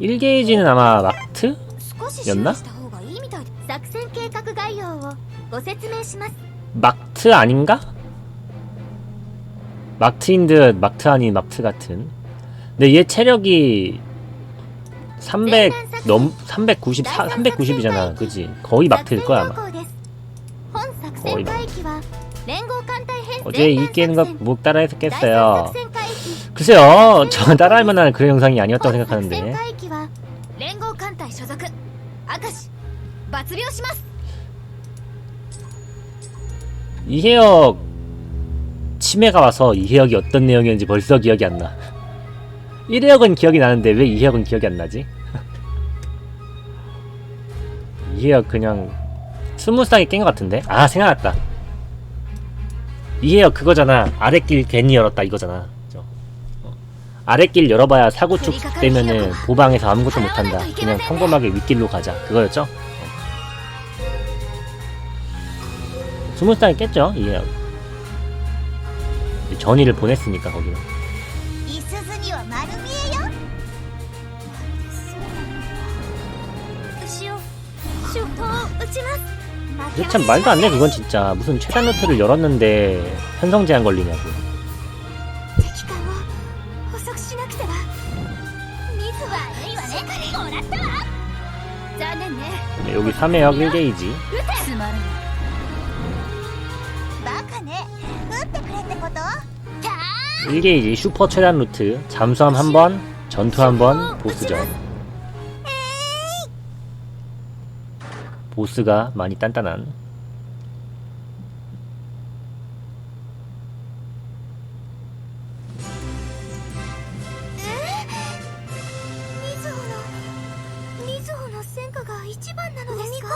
1게이지는 아마 마트? 였나? 마트 아닌가? 마트인 듯 마트 아닌 마트 같은 근데 얘 체력이 300 넘, 394, 390이잖아 그지? 거의 마트일 거야 아마 거의 어제 이 게임과 못 따라했겠어요 글쎄요 저 따라할 만한 그런 영상이 아니었다고 생각하는데 所属明石抜了します 이해역 치매가 와서 이해역이 어떤 내용이었는지 벌써 기억이 안 나. 1회역은 기억이 나는데 왜 2회역은 기억이 안 나지? 2회역 그냥 스무스하게 깬 것 같은데? 아 생각났다. 2회역 그거잖아. 아랫길 괜히 열었다 이거잖아. 아랫길 열어봐야 사고 쭉 되면은 보방에서 아무것도 못한다. 그냥 평범하게 윗길로 가자. 그거였죠? 스무스탕이 깼죠? 이해하고 전의를 보냈으니까 거기로 이게 참 말도 안 돼 그건 진짜. 무슨 최단 루트를 열었는데 편성 제한 걸리냐고. 여기 3회역 1게이지 つまらないバカね撃ってくれってこと 1게이지 슈퍼 최단 루트 잠수함 한번 전투 한번 보스전 보스가 많이 단단한 な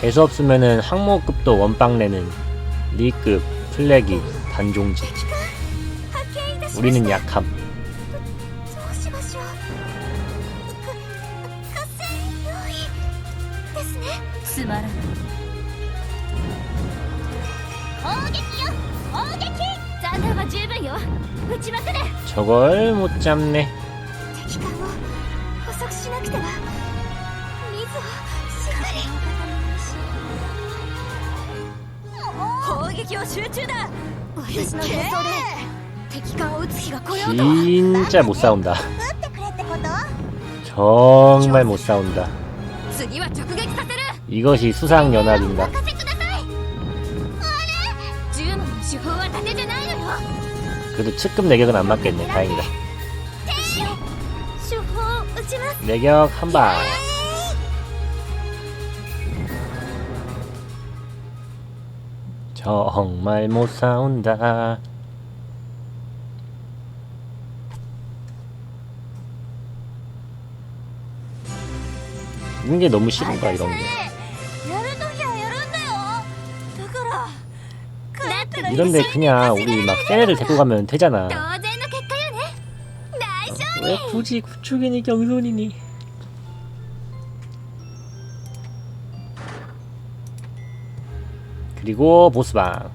재수 없으면은 항모급도 원빵 내는 리급, 플래기, 단종지. 우리는 약함. 저걸 못 잡네. 撃を集中だ私の変装で敵艦を撃つ日が来ようと 진짜 못 싸운다 撃ってくれってこと 정말 못 싸운다 次は直撃させる 이것이 수상 연합인가 お任せくださいあれ銃の手法は伊達じゃないのよ 그래도 측급 내격은 안 맞겠네 다행이다 手法を撃ちます 내격 한방 정말 못 싸운다 이게 너무 싫은 거야 이런 게 やるときはやるんだよだからだったら 이런데 그냥 우리 막 쟤네들 데리고 가면 되잖아 当然の結果よね大丈 왜 굳이 구축이니 경손이니 그리고 보스방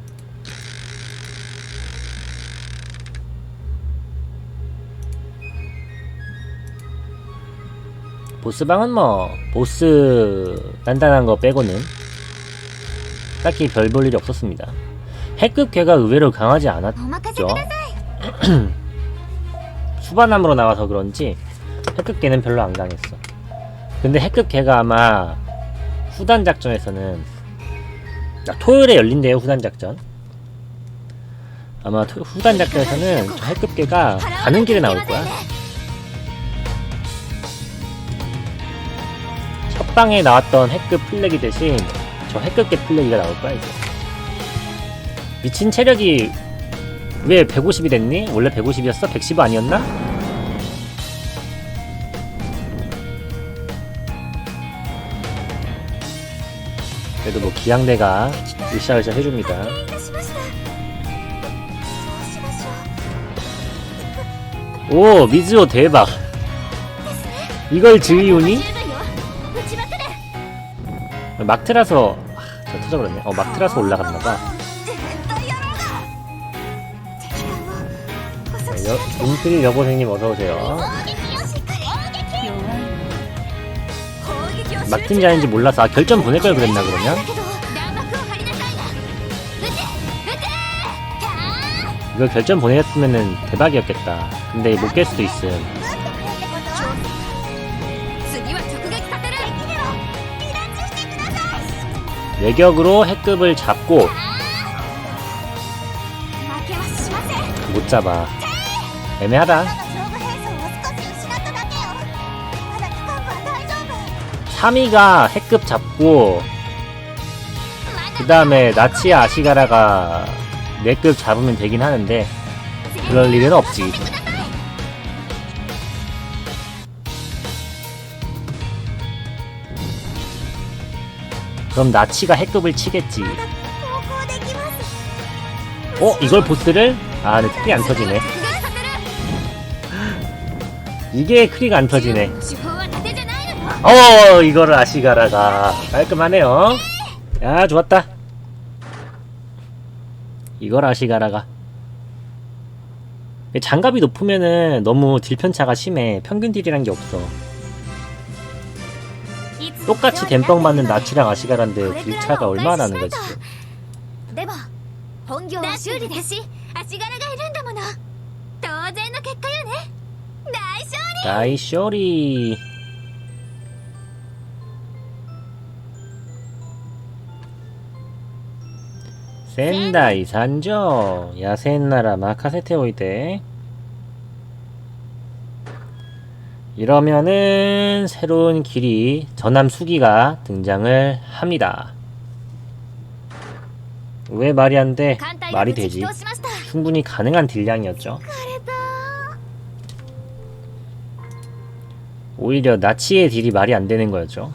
보스방은 뭐 보스 단단한 거 빼고는 딱히 별 볼 일이 없었습니다. 해급 개가 의외로 강하지 않았죠. 수반함으로 나와서 그런지 해급 개는 별로 안 강했어. 근데 해급 개가 아마 후단 작전에서는 토요일에 열린대요 후단 작전. 아마 토- 후단 작전에서는 저 핵급 개가 가는 길에 나올 거야. 첫 방에 나왔던 핵급 플래기 대신 저 핵급 개 플래기가 나올 거야 이제. 미친 체력이 왜 150이 됐니? 원래 150이었어? 110 아니었나? 그래도 뭐 기양내가 으쌰으쌰 해줍니다. 오 미즈오 대박 이걸 즈이오니? 막트라서 아, 저 터져버렸네 어 막트라서 올라갔나봐 네, 웅트리 여보생님 어서오세요 막힌지 아닌지 몰라서 아 결전 보낼 걸 그랬나 그러면? 이거 결전 보냈으면은 대박이었겠다. 근데 못 깰 수도 있음. 외격으로 핵급을 잡고 못 잡아. 애매하다. 3위가 핵급 잡고 그 다음에 나치 아시가라가 4급 잡으면 되긴 하는데 그럴 일은 없지 그럼 나치가 핵급을 치겠지 어? 이걸 보스를? 아 근데 크리 안 터지네 이게 크리가 안 터지네 어 이거를 아시가라가. 깔끔하네요. 야 좋았다. 이걸 아시가라가. 장갑이 높으면은 너무 딜편차가 심해. 평균 딜이란 게 없어. 똑같이 댐빵 맞는 나치랑 아시가라인데 딜차가 얼마나 나는 거지? 나이 쇼리. 仙台 산죠. 야센나라 마카세테 오이데. 이러면은 새로운 길이 전함 수기가 등장을 합니다. 왜 말이 안 돼? 말이 되지. 충분히 가능한 딜량이었죠. 오히려 나치의 딜이 말이 안 되는 거였죠.